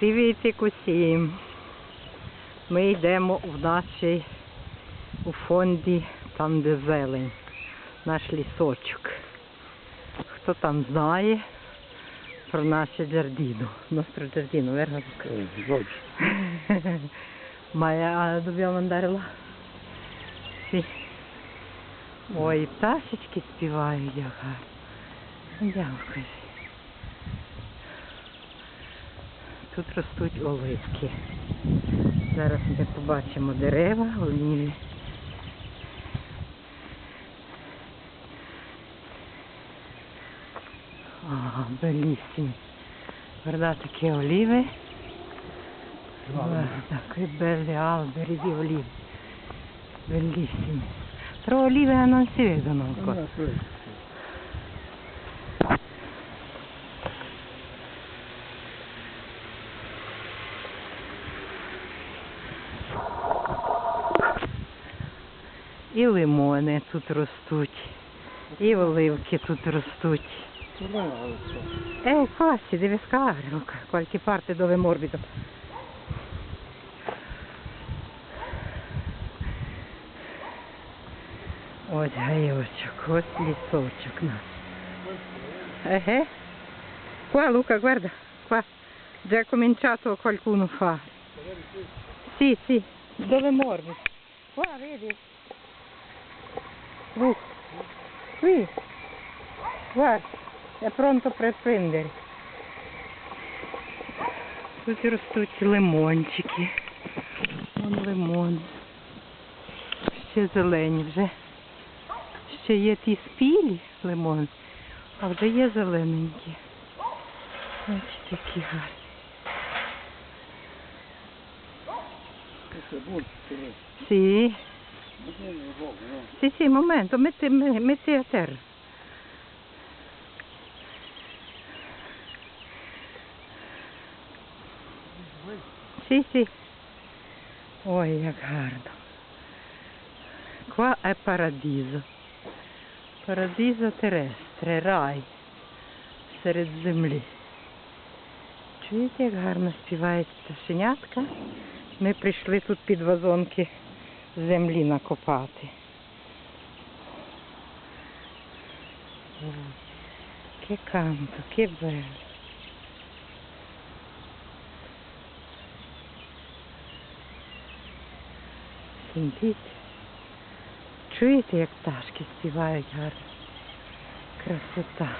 Привітик усім. Ми йдемо в нашій у фонді, там де зелень, наш лісочок. Хто там знає про nostro giardino, vero? Ma eh, dobbiamo andare là? Ой, пташечки співають, як гарно. Йдемо, кажи. Тут ростуть оливки. Зараз ми побачимо дерева, оліві. Ah, bellissimi. Guardate che olive. Guarda che belli alberi di olive. Bellissimi. Però olive І лимони тут ростуть, і оливки тут ростуть. Eh, deve scavare, Luca, qualche parte dove è morbido. Ось гайочок, ось лісочок наш. Еге. Qua Luca, guarda, qua. Già cominciato qualcuno fa. Sì, sì, dove morbido. Qua, vedi? Luca, qui. Guarda. È pronto per prendere. Тут ростуть лимончики. Вон лимон. Ще зелені вже. Ще є ті спілі лимони, а вже є зелененькі. Ось такі гарні. Sì. Sì, sì, momento, metti, metti a terra. Sì, sì. Ой, як гарно. Qua è paradiso. Paradiso terrestre, рай. Серед землі. Чуєте, як гарно співають пташенятка? Ми прийшли тут під вазонки землі накопати. Che canto, che bello. Сидіть. Чуєте, як пташки співають гарно? Красота.